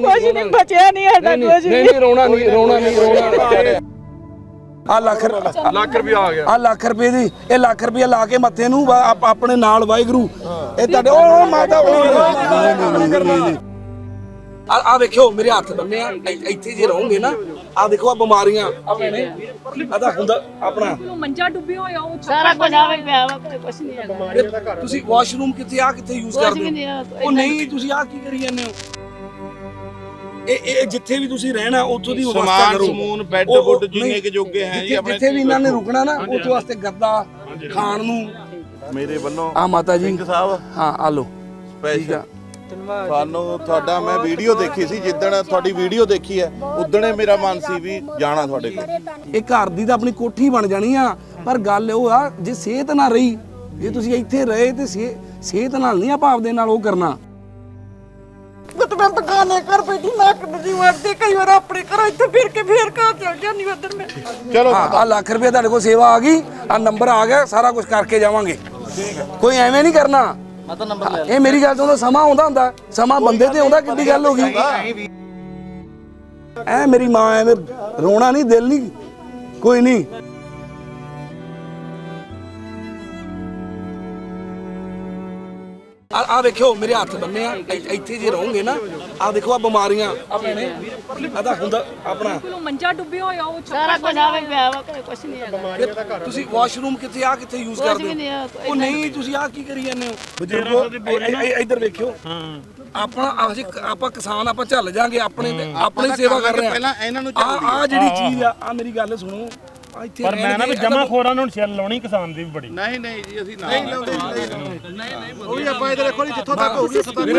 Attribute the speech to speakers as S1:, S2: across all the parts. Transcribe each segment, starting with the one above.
S1: ਕੁਝ ਨਹੀਂ ਬਚਿਆ ਨਹੀਂ ਸਾਡਾ
S2: ਨਹੀਂ
S1: ਕੁਝ
S2: ਨਹੀਂ
S1: ਵੀ
S2: ਨਹੀਂ ਰੋਣਾ ਨਹੀਂ ਰੋਣਾ ਨਹੀਂ ਰੋਣਾ
S3: ਆ ਲੱਖ
S2: ਲੱਖ ਰੁਪਇਆ ਆ ਗਿਆ।
S3: ਆ ਲੱਖ ਰੁਪਏ ਦੀ ਇਹ ਲੱਖ ਰੁਪਏ ਲਾ ਕੇ ਮੱਥੇ ਨੂੰ ਵਾ- ਆਪ- ਆਪਣੇ ਨਾਲ ਵਾਹਿਗੁਰੂ। ਇਹ ਤੁਹਾਡੇ ਉਹ ਉਹ ਮਾਤਾ ਆ। ਆ ਵੇਖਿਓ ਮੇਰੇ ਹੱਥ ਬੰਨੇ ਆ। ਇ- ਇੱਥੇ ਜੇ ਰਹੋਗੇ ਨਾ ਆ ਦੇਖੋ ਆ ਬਿਮਾਰੀਆਂ। ਆ ਭੈਣੇ ਆ ਤਾਂ ਹੁੰਦਾ ਆਪਣਾ।
S4: ਮੰਜਾ ਡੁੱਬਿਆ ਹੋਇਆ ਉਹ
S1: ਸਾਰਾ ਕੁਝ ਆਵੇ ਪਿਆ ਵਾ ਕੋਈ ਕੁਝ ਨਹੀਂ ਹੈਗਾ।
S3: ਇਹ ਤੁਸੀਂ ਵਾਸ਼ਰੂਮ ਕਿੱਥੇ ਆ ਕਿੱਥੇ ਯੂਜ਼
S1: ਕੁਝ
S3: ਕਰਦੇ
S1: ਵੀ
S3: ਹੋ?
S1: ਨਹੀਂ ਆ
S3: ਉਹ ਨਹੀਂ। ਤੁਸੀਂ ਆ ਕੀ ਕਰੀ ਜਾਂਦੇ ਹੋ? ਇਹ ਇਹ ਜਿੱਥੇ ਵੀ ਤੁਸੀਂ ਰਹਿਣਾ ਉੱਥੋਂ ਦੀ ਵਿਵਸਥਾ
S5: ਸਮਾਨ
S3: ਕਰੋ।
S5: ਸਮੂਨ ਬੈੱਡ
S3: ਉਹ-
S5: ਜਿੰਨੇ ਕਿ ਜੋਗੇ ਹੈ ਜੀ
S3: ਜਿੱਥੇ-
S5: ਆਪਣੇ
S3: ਜਿੱਥੇ ਵੀ ਇਹਨਾਂ ਨੇ ਰੁਕਣਾ ਨਾ ਉੱਥੇ ਵਾਸਤੇ ਗੱਦਾ ਖਾਣ ਨੂੰ।
S5: ਮੇਰੇ ਵੱਲੋਂ
S3: ਆ ਮਾਤਾ ਜੀ।
S5: ਸਿੰਘ ਸਾਹਿਬ।
S3: ਹਾਂ ਆ ਲੋ
S5: ਸਪੈਸ਼ਲ ਤੁਹਾਨੂੰ ਤੁਹਾਡਾ ਮੈਂ ਵੀਡੀਓ ਦੇਖੀ ਸੀ ਜਿੱਦਣ ਤੁਹਾਡੀ ਵੀਡੀਓ ਦੇਖੀ ਹੈ ਉਦਣੇ ਮੇਰਾ ਮਨ ਸੀ ਵੀ ਜਾਣਾ ਤੁਹਾਡੇ ਕੋਲ।
S3: ਇਹ ਘਰ ਦੀ ਤਾਂ ਆਪਣੀ ਕੋਠੀ ਬਣ ਜਾਣੀ ਆ ਪਰ ਗੱਲ ਉਹ ਆ ਜੇ ਸਿਹਤ ਨਾ ਰਹੀ ਜੇ ਤੁਸੀਂ ਇੱਥੇ ਰਹੇ ਤੇ ਸਿਹ- ਸਿਹਤ ਨਾਲ ਨਹੀਂ ਆਪਾਂ ਆਪਦੇ ਨਾਲ ਉਹ ਕਰਨਾ।
S1: ਮੈਂ ਬਗਾਨੇ ਘਰ ਬੈਠੀ ਨੱਕ ਨਹੀਂ ਵੜਦੀ ਕਈ ਵਾਰ ਆਪਣੇ ਘਰੋਂ ਇੱਥੇ ਫਿਰ ਕੇ ਫੇਰ ਘਰ ਚਲ ਜਾਂਦੀ ਉਧਰ ਮੈਂ।
S5: ਚਲੋ
S3: ਹਾਂ ਆ ਲੱਖ ਰੁਪਏ ਤੁਹਾਡੇ ਕੋਲ ਸੇਵਾ ਆ ਗਈ ਆ ਨੰਬਰ ਆ ਗਿਆ ਸਾਰਾ ਕੁਝ ਕਰਕੇ ਜਾਵਾਂਗੇ। ਕੋਈ ਐਵੇਂ ਨਹੀਂ ਕਰਨਾ। ਇਹ ਮੇਰੀ ਗੱਲ ਤੋਂ ਸਮਾਂ ਆਉਂਦਾ ਹੁੰਦਾ ਸਮਾਂ ਬੰਦੇ ਤੇ ਆਉਂਦਾ ਕਿੱਡੀ ਗੱਲ ਹੋ ਗਈ। ਐ ਮੇਰੀ ਮਾਂ ਐਵੇਂ ਰੋਣਾ ਨਹੀਂ ਦਿਲ ਨਹੀਂ ਕੋਈ ਨਹੀਂ। ਆ ਆ ਵੇਖਿਓ ਮੇਰੇ ਹੱਥ ਬੰਨੇ ਆ ਇ- ਇੱਥੇ ਜੇ ਰਹੋਗੇ ਨਾ ਆ ਦੇਖੋ ਆ ਬਿਮਾਰੀਆਂ ਆ ਭੈਣੇ ਹੁੰਦਾ ਆਪਣਾ।
S4: ਕੋਲ ਮੰਜਾ ਡੁੱਬਿਆ ਹੋਇਆ ਉਹ
S1: ਸਾਰਾ ਕੁਝ ਆਵੇ ਪਿਆ ਵਾ ਕੋਈ ਕੁਝ ਨਹੀਂ ਹੈਗਾ।
S3: ਇਹ ਤੁਸੀਂ ਵਾਸ਼ਰੂਮ ਕਿੱਥੇ ਆ ਕਿੱਥੇ ਯੂਜ਼ ਕਰਦੇ
S1: ਵੀ
S3: ਹੋ?
S1: ਨਹੀਂ ਆ
S3: ਉਹ ਨਹੀਂ ਤੁਸੀਂ ਆ ਕੀ ਕਰੀ ਜਾਂਦੇ ਹੋ? ਬਜ਼ੁਰਗੋ ਇ- ਇ- ਇੱਧਰ ਵੇਖਿਓ। ਆਪਣਾ ਅਸੀਂ ਆਪਾਂ ਕਿਸਾਨ ਆਪਾਂ ਚੱਲ ਜਾਾਂਗੇ ਆਪਣੇ ਆਪਣੀ ਸੇਵਾ ਕਰ ਰਹੇ ਆ
S5: ਪਹਿਲਾਂ ਇਹਨਾਂ ਨੂੰ
S3: ਆ ਆ ਜਿਹੜੀ ਚੀਜ਼ ਆ ਆ ਮੇਰੀ ਗੱਲ ਸੁਣੋ। ਇੱਥੇ
S6: ਪਰ ਮੈਂ ਨਾ ਵੀ ਜਮਾ ਖੋਰਾਂ ਨੂੰ ਛਿੱਲ ਲਾਉਣੀ ਕਿਸਾਨ ਦੀ ਵੀ ਬੜੀ।
S5: ਨਹੀਂ ਨਹੀਂ ਜੀ ਅਸੀਂ ਨਹੀਂ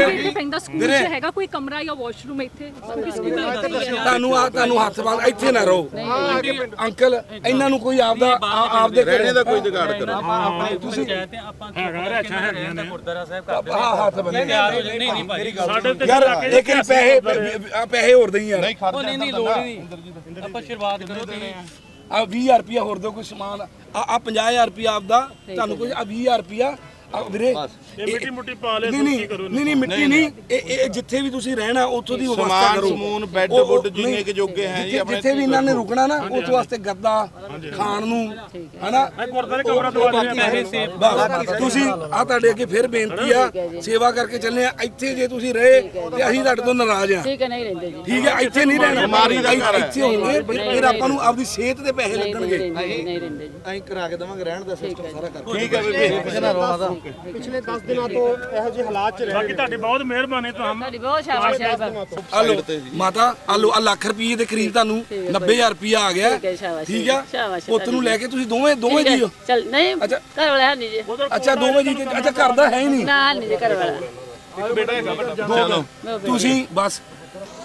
S4: ਇੱਥੇ ਪੈਂਦਾ ਸਕੂਲ ਚ ਹੈਗਾ ਕੋਈ ਕਮਰਾ ਜਾਂ ਵਾਸ਼ਰੂਮ ਇੱਥੇ? ਸਕੂਲ
S3: ਤੁਹਾਨੂੰ ਆ ਤੁਹਾਨੂੰ ਹੱਥ ਬੰਨ ਇੱਥੇ ਨਾ ਰਹੋ। ਅੰਕਲ ਇਹਨਾਂ ਨੂੰ ਕੋਈ ਆਪਦਾ ਆਪਦੇ
S5: ਰਹਿਣੇ ਦਾ ਕੋਈ ਜੁਗਾੜ ਕਰੋ।
S3: ਤੁਸੀਂ
S6: ਹੈਗਾ ਰਾਛਾ ਹੈਗੀਆਂ ਨੇ।
S3: ਹਾਂ ਹੱਥ ਬੰਨੇ
S6: ਸਾਡੇ ਤੇ
S3: ਯਾਰ ਲੇਕਿਨ ਪੈਸੇ ਆ ਪੈਸੇ ਹੋਰ ਦੇਈ ਯਾਰ
S5: ਨਹੀਂ ਖਰਚਾ ਨਹੀਂ ਲੋੜ ਨਹੀਂ।
S6: ਆਪਾਂ ਸ਼ੁਰੂਆਤ ਕਰੋ ਤੇ
S3: ਆ 20000 ਰੁਪਿਆ ਹੋਰ ਦਿਓ ਕੋਈ ਸਮਾਨ। ਆ ਆ 50000 ਰੁਪਿਆ ਆਪਦਾ ਤੁਹਾਨੂੰ ਕੋਈ ਆ 20000 ਰੁਪਿਆ ਆ ਵੀਰੇ
S6: ਇਹ ਮਿੱਟੀ ਮੁੱਟੀ ਪਾ ਲੈ
S3: ਨਹੀਂ ਨਹੀਂ ਨਹੀਂ ਨਹੀਂ ਮਿੱਟੀ ਨਹੀਂ ਇਹ ਇਹ ਜਿੱਥੇ ਵੀ ਤੁਸੀਂ ਰਹਿਣਾ ਉੱਥੋਂ ਦੀ ਵਿਵਸਥਾ ਕਰੋ।
S5: ਸਮੂਨ ਬੈੱਡ ਬੁੱਡ ਜਿੰਨੇ
S3: ਨਹੀਂ,
S5: ਕਿ ਜੋਗੇ ਹੈ ਜੀ
S3: ਜਿੱਥੇ
S5: ਆਪਣੇ
S3: ਜਿੱਥੇ ਵੀ ਇਹਨਾਂ ਨੇ ਰੁਕਣਾ ਨਾ ਉੱਥੇ ਵਾਸਤੇ ਗੱਦਾ ਖਾਣ ਨੂੰ ਹਨਾ?
S6: ਗੁਰਦਾਰੇ ਕਮਰਾ ਦਵਾ ਦਿੰਦੇ ਆ
S3: ਬਸ ਤੁਸੀਂ ਆ ਤੁਹਾਡੇ ਅੱਗੇ ਫਿਰ ਬੇਨਤੀ ਆ ਸੇਵਾ ਕਰਕੇ ਚੱਲੇ ਆ। ਇੱਥੇ ਜੇ ਤੁਸੀਂ ਰਹੇ ਤੇ ਅਸੀਂ ਤੁਹਾਡੇ ਤੋਂ ਨਾਰਾਜ਼ ਆ।
S1: ਠੀਕ ਹੈ ਨਹੀਂ ਰਹਿੰਦੇ ਜੀ।
S3: ਠੀਕ ਹੈ ਇੱਥੇ ਨਹੀਂ ਰਹਿਣਾ।
S5: ਬਿਮਾਰੀ ਦਾ ਘਰ ਹੈ।
S3: ਇੱਥੇ ਹੋਣਗੇ ਫਿਰ ਆਪਾਂ ਨੂੰ ਆਪਦੀ ਸਿਹਤ ਦੇ ਪੈਸੇ ਲੱਗਣਗੇ।
S1: ਰਹਿੰਦੇ ਜੀ, ਨਹੀਂ ਰਹਿੰਦੇ ਜੀ।
S7: ਅਸੀਂ ਕਰਾ ਕੇ ਦਵਾਂਗੇ ਰਹਿਣ ਦਾ ਸਿਸਟਮ ਸਾਰਾ ਕਰ
S5: ਠੀਕ ਹੈ ਬੀਬੀ।
S7: ਪਿਛਲੇ 10 ਦਿਨਾਂ ਤੋਂ ਇਹੋ ਜਿਹੇ ਹਾਲਾਤ ਚ ਰਹਿ
S6: ਬਾਕੀ ਤੁਹਾਡੀ ਬਹੁਤ ਮਿਹਰਬਾਨੀ ਤੁਹਾਨੂੰ।
S1: ਤੁਹਾਡੀ ਬਹੁਤ ਸ਼ਾਬਾਸ਼ ਹੈ
S3: ਆਲੋ ਮਾਤਾ ਆਲੋ ਆ ਲੱਖ ਰੁਪਏ ਦੇ ਕਰੀਬ ਤੁਹਾਨੂੰ 90000 ਰੁਪਏ ਆ ਗਿਆ।
S1: ਠੀਕ ਹੈ, ਸ਼ਾਬਾਸ਼।
S3: ਠੀਕ ਆ?
S1: ਸ਼ਾਬਾਸ਼
S3: ਪੁੱਤ ਨੂੰ ਲੈ ਕੇ ਤੁਸੀਂ ਦੋਵੇਂ ਦੋਵੇਂ ਜੀ ਹੋ।
S1: ਚਲ ਨਹੀਂ
S3: ਅੱਛਾ।
S1: ਘਰ ਵਾਲਾ ਹੈ ਨਹੀਂ ਜੀ।
S3: ਅੱਛਾ ਦੋਵੇਂ ਜੀ ਅੱਛਾ ਘਰ ਦਾ ਹੈ ਹੀ ਨਹੀਂ।
S1: ਨਾ ਨਹੀਂ ਜੀ ਘਰ ਵਾਲਾ।
S3: ਤੁਸੀਂ ਬਸ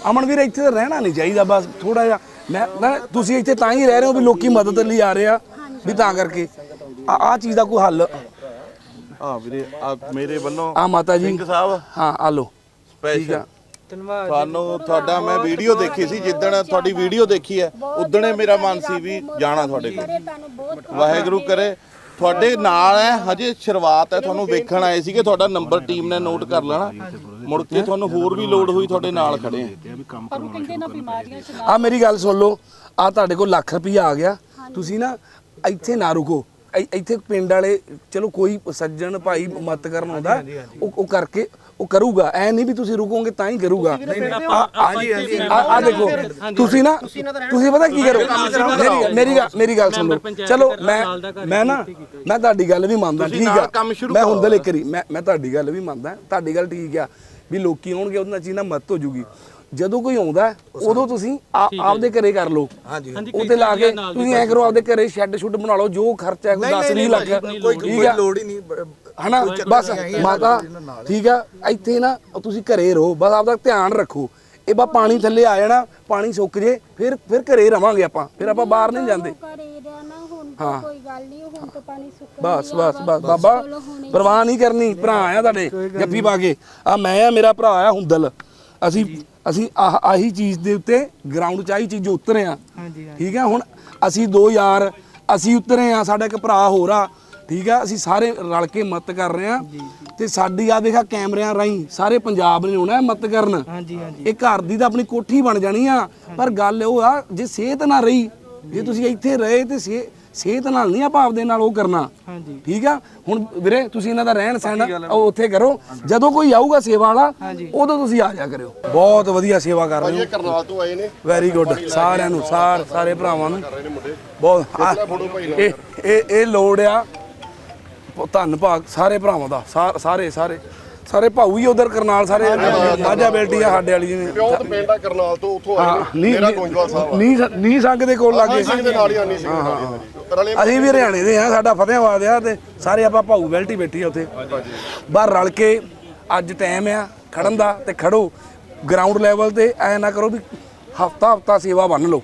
S3: ਅਮਨ ਵੀਰ ਇੱਥੇ ਤਾਂ ਰਹਿਣਾ ਨਹੀਂ ਚਾਹੀਦਾ ਬਸ ਥੋੜਾ ਜਿਹਾ। ਮੈਂ ਮੈਂ ਤੁਸੀਂ ਇੱਥੇ ਤਾਂ ਹੀ ਰਹਿ ਰਹੇ ਹੋ ਵੀ ਲੋਕੀ ਮਦਦ ਲਈ ਆ ਰਹੇ ਆ ਵੀ ਤਾਂ ਕਰਕੇ। ਆ ਆ ਚੀਜ਼ ਦਾ ਕੋਈ ਹੱਲ
S5: ਆ ਵੀਰੇ ਆ ਮੇਰੇ ਵੱਲੋਂ
S3: ਆ ਮਾਤਾ ਜੀ।
S5: ਸਿੰਘ ਸਾਹਿਬ।
S3: ਹਾਂ ਆ ਲੋ ਠੀਕ ਆ।
S5: ਸਪੈਸ਼ਲ ਤੁਹਾਨੂੰ ਤੁਹਾਡਾ ਮੈਂ ਵੀਡੀਓ ਦੇਖੀ ਸੀ ਜਿੱਦਣ ਤੁਹਾਡੀ ਵੀਡੀਓ ਦੇਖੀ ਹੈ ਉਦਣੇ ਮੇਰਾ ਮਨ ਸੀ ਵੀ ਜਾਣਾ ਤੁਹਾਡੇ ਕੋਲ। ਵਾਹਿਗੁਰੂ ਕਰੇ। ਤੁਹਾਡੇ ਨਾਲ ਹੈ ਹਜੇ ਸ਼ੁਰੂਆਤ ਹੈ ਤੁਹਾਨੂੰ ਵੇਖਣ ਆਏ ਸੀਗੇ ਤੁਹਾਡਾ ਨੰਬਰ ਟੀਮ ਨੇ ਨੋਟ ਕਰ ਲੈਣਾ। ਮੁੜ ਕੇ ਤੁਹਾਨੂੰ ਹੋਰ ਵੀ ਲੋਡ ਹੋਈ ਤੁਹਾਡੇ ਨਾਲ ਖੜੇ ਆ
S4: ਪਰ ਉਹ ਕਹਿੰਦੇ ਨਾ ਬਿਮਾਰੀਆਂ ਚ
S3: ਆ ਮੇਰੀ ਗੱਲ ਸੁਣ ਲਓ ਆ ਤੁਹਾਡੇ ਕੋਲ ਲੱਖ ਰੁਪਈਆ ਆ ਗਿਆ। ਤੁਸੀਂ ਨਾ ਇੱਥੇ ਨਾ ਰੁਕੋ। ਇ- ਇੱਥੇ ਪਿੰਡ ਵਾਲੇ ਚਲੋ ਕੋਈ ਸੱਜਣ ਭਾਈ ਮਤ ਕਰਨ ਆਉਂਦਾ ਉਹ ਉਹ ਕਰਕੇ ਉਹ ਕਰੂਗਾ। ਐ ਨਹੀਂ ਵੀ ਤੁਸੀਂ ਰੁਕੋਗੇ ਤਾਂ ਹੀ ਕਰੂਗਾ। ਹਾਂਜੀ ਹਾਂਜੀ ਆ ਦੇਖੋ ਤੁਸੀਂ ਨਾ ਤੁਸੀਂ ਪਤਾ ਕੀ ਕਰੋ? ਮੇਰੀ ਮੇਰੀ ਗੱਲ ਮੇਰੀ ਗੱਲ ਸੁਣ। ਲਓ ਚਲੋ ਮੈਂ ਮੈਂ ਨਾ ਮੈਂ ਤੁਹਾਡੀ ਗੱਲ ਵੀ ਮੰਨਦਾ ਠੀਕ ਆ। ਮੈਂ
S5: ਕਰੋ।
S3: ਹੁੰਦਲ ਇੱਕ ਵਾਰੀ ਮੈਂ ਮੈਂ ਤੁਹਾਡੀ ਗੱਲ ਵੀ ਮੰਨਦਾ। ਤੁਹਾਡੀ ਗੱਲ ਠੀਕ ਆ ਵੀ ਲੋਕੀ ਆਉਣਗੇ ਉਹਦੇ ਨਾਲ ਚੀਜ਼ ਨਾਲ ਮਤ ਹੋ ਜੂਗੀ। ਜਦੋਂ ਕੋਈ ਆਉਂਦਾ ਹੈ, ਉਦੋਂ ਤੁਸੀਂ ਆਪਦੇ ਘਰੇ ਕਰ ਲਓ।
S7: ਹਾਂਜੀ
S3: ਉਹਤੇ ਲਾ ਕੇ ਤੁਸੀਂ ਐ ਕਰੋ ਆਪਦੇ ਘਰੇ ਸ਼ੈੱਡ ਸ਼ੁੱਡ ਬਣਾ ਲਓ ਜੋ ਖਰਚਾ ਹੈ ਕੋਈ 10 20 ਲੱਖ
S7: ਕੋਈ ਲੋੜ ਹੀ? ਨਹੀਂ
S3: ਹਨਾ? ਬਸ ਮਾਤਾ ਠੀਕ ਆ ਇੱਥੇ ਨਾ ਤੁਸੀਂ ਘਰੇ ਰਹੋ ਬਸ ਆਪਦਾ ਧਿਆਨ ਰੱਖੋ। ਇਹ ਬਾ ਪਾਣੀ ਥੱਲੇ ਆ ਜਾਣਾ ਪਾਣੀ ਸੁੱਕ ਜੇ ਫਿਰ ਫਿਰ ਘਰੇ ਰਵਾਂਗੇ ਆਪਾਂ। ਫਿਰ ਆਪਾਂ ਬਾਹਰ ਨਹੀਂ ਜਾਂਦੇ
S8: ਘਰੇ ਰਹਿਣਾ ਹੁਣ ਤਾਂ ਕੋਈ ਗੱਲ ਨਹੀਂ ਹੁਣ ਤਾਂ ਪਾਣੀ ਸੁੱਕ
S3: ਬਸ ਬਸ ਬਸ ਬਾਬਾ ਪਰਵਾਹ ਨਹੀਂ ਕਰਨੀ। ਭਰਾ ਆ ਤੁਹਾਡੇ ਜੱਫੀ ਪਾ ਕੇ। ਆ ਮੈਂ ਆ ਮੇਰਾ ਭਰਾ ਆ ਹੁੰਦਲ। ਅਸੀਂ ਅਸੀਂ ਆਹ ਆਹੀ ਚੀਜ਼ ਦੇ ਉੱਤੇ ਗਰਾਊਂਡ 'ਚ ਆਹੀ ਚੀਜ਼ ਉਤਰੇ ਆ। ਠੀਕ ਆ ਹੁਣ ਅਸੀਂ ਦੋ ਯਾਰ ਅਸੀਂ ਉਤਰੇ ਆ ਸਾਡਾ ਇੱਕ ਭਰਾ ਹੋਰ ਆ। ਠੀਕ ਆ ਅਸੀਂ ਸਾਰੇ ਰਲ ਕੇ ਮਦਦ ਕਰ ਰਹੇ ਆ। ਤੇ ਸਾਡੀ ਆ ਦੇਖਾ ਕੈਮਰਿਆਂ ਰਾਹੀਂ ਸਾਰੇ ਪੰਜਾਬ ਨੇ ਆਉਣਾ ਹੈ ਮਦਦ ਕਰਨ। ਹਾਂਜੀ ਹਾਂਜੀ। ਇਹ ਘਰ ਦੀ ਤਾਂ ਆਪਣੀ ਕੋਠੀ ਬਣ ਜਾਣੀ ਆ ਪਰ ਗੱਲ ਉਹ ਆ ਜੇ ਸਿਹਤ ਨਾ ਰਹੀ ਜੇ ਤੁਸੀਂ ਇੱਥੇ ਰਹੇ ਤੇ ਸਿਹ- ਸਿਹਤ ਨਾਲ ਨਹੀਂ ਆਪਾਂ ਆਪਦੇ ਨਾਲ ਉਹ ਕਰਨਾ। ਹਾਂਜੀ। ਠੀਕ ਆ? ਹੁਣ ਵੀਰੇ ਤੁਸੀਂ ਇਹਨਾਂ ਦਾ ਰਹਿਣ ਸਹਿਣ ਉਹ ਉੱਥੇ ਕਰੋ। ਜਦੋਂ ਕੋਈ ਆਊਗਾ ਸੇਵਾ ਵਾਲਾ ਉਦੋਂ ਤੁਸੀਂ ਆ ਜਾ ਕਰਿਓ। ਬਹੁਤ ਵਧੀਆ ਸੇਵਾ ਕਰ ਰਹੇ ਹੋ।
S9: ਕਰਨਾਲ ਤੋਂ ਆਏ ਨੇ।
S3: ਵੈਰੀ ਗੁੱਡ ਸਾਰਿਆਂ ਨੂੰ ਸਾਰ ਸਾਰੇ ਭਰਾਵਾਂ ਨੂੰ। ਬਹੁਤ ਇਹ ਇਹ ਇਹ ਲੋੜ ਆ। ਧੰਨ ਭਾਗ। ਸਾਰੇ ਭਰਾਵਾਂ ਦਾ। ਸਾਰੇ ਸਾਰੇ ਸਾਰੇ ਭਾਊ ਹੀ ਉਧਰ ਕਰਨਾਲ ਸਾਰੇ ਮਾਝਾ ਬੇਲਟੀ ਆ ਸਾਡੇ ਵਾਲੀ ਜਿਵੇਂ।
S9: ਪਿਓ ਤੇ ਪਿੰਡ ਆ ਕਰਨਾਲ ਤੋਂ ਉੱਥੋਂ ਆਏ ਨੇ। ਮੇਰਾ ਗੋਇੰਦਵਾਲ ਸਾਹਿਬ
S3: ਨਹੀਂ ਨਹੀਂ ਸੰਗ ਦੇ ਕੋਲ ਲੱਗੇ
S9: ਸਿੰਘ ਦੇ ਨਾਲ ਹੀ ਆਨੀ ਸੀ ਰਲੇ
S3: ਅਸੀਂ ਵੀ ਹਰਿਆਣੇ ਦੇ ਆ ਸਾਡਾ ਫਤਿਹਾਬਾਦ ਆ ਤੇ ਸਾਰੇ ਆਪਾਂ ਭਾਊ ਬੈਲਟੀ ਬੈਠੀ ਆ ਉੱਥੇ। ਬਾਹਰ ਰਲ ਕੇ ਅੱਜ ਟਾਈਮ ਆ ਖੜਨ ਦਾ ਤੇ ਖੜੋ। ਗਰਾਊਂਡ ਲੈਵਲ ਤੇ ਐ ਨਾ ਕਰੋ ਵੀ ਹਫਤਾ ਹਫਤਾ ਸੇਵਾ ਬੰਨ ਲਓ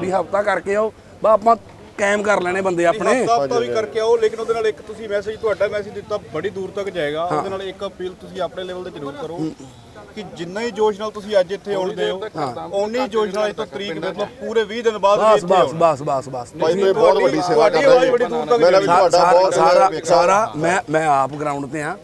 S3: ਵੀ ਹਫਤਾ ਕਰਕੇ ਆਓ ਬਾ ਆਪਾਂ ਕਾਇਮ ਕਰ ਲੈਣੇ ਬੰਦੇ ਆਪਣੇ।
S10: ਹਫਤਾ ਵੀ ਕਰਕੇ ਆਓ ਲੇਕਿਨ ਉਹਦੇ ਨਾਲ ਇੱਕ ਤੁਸੀਂ ਮੈਸੇਜ ਤੁਹਾਡਾ ਮੈਸੇਜ ਦਿੱਤਾ ਬੜੀ ਦੂਰ ਤੱਕ ਜਾਏਗਾ। ਉਹਦੇ ਨਾਲ ਇੱਕ ਅਪੀਲ ਤੁਸੀਂ ਆਪਣੇ ਲੈਵਲ ਤੇ ਜ਼ਰੂਰ ਕਰੋ। ਕਿ ਜਿੰਨਾ ਹੀ ਜੋਸ਼ ਨਾਲ ਤੁਸੀਂ ਅੱਜ ਇੱਥੇ ਆਉਂਦੇ ਹੋ ਓਨੀ ਜੋਸ਼ ਨਾਲ ਇਸ ਤੋਂ ਤਰੀਕ ਦੇ ਮਤਲਬ ਪੂਰੇ 20 ਦਿਨ ਬਾਅਦ
S3: ਬਸ ਬਸ। ਬਸ ਬਸ ਬਸ।
S9: ਭਾਈ ਬਹੁਤ ਵੱਡੀ ਸੇਵਾ ਕਰ
S10: ਤੁਹਾਡੀ
S9: ਰਹੇ
S10: ਆਵਾਜ਼ ਬੜੀ ਦੂਰ ਤੱਕ
S9: ਮੈਂ ਵੀ ਤੁਹਾਡਾ
S3: ਸਾਰਾ
S9: ਬਹੁਤ
S3: ਸਾਰਾ। ਸਾਰਾ ਮੈਂ ਮੈਂ ਆਪ ਗਰਾਊਂਡ ਤੇ ਆ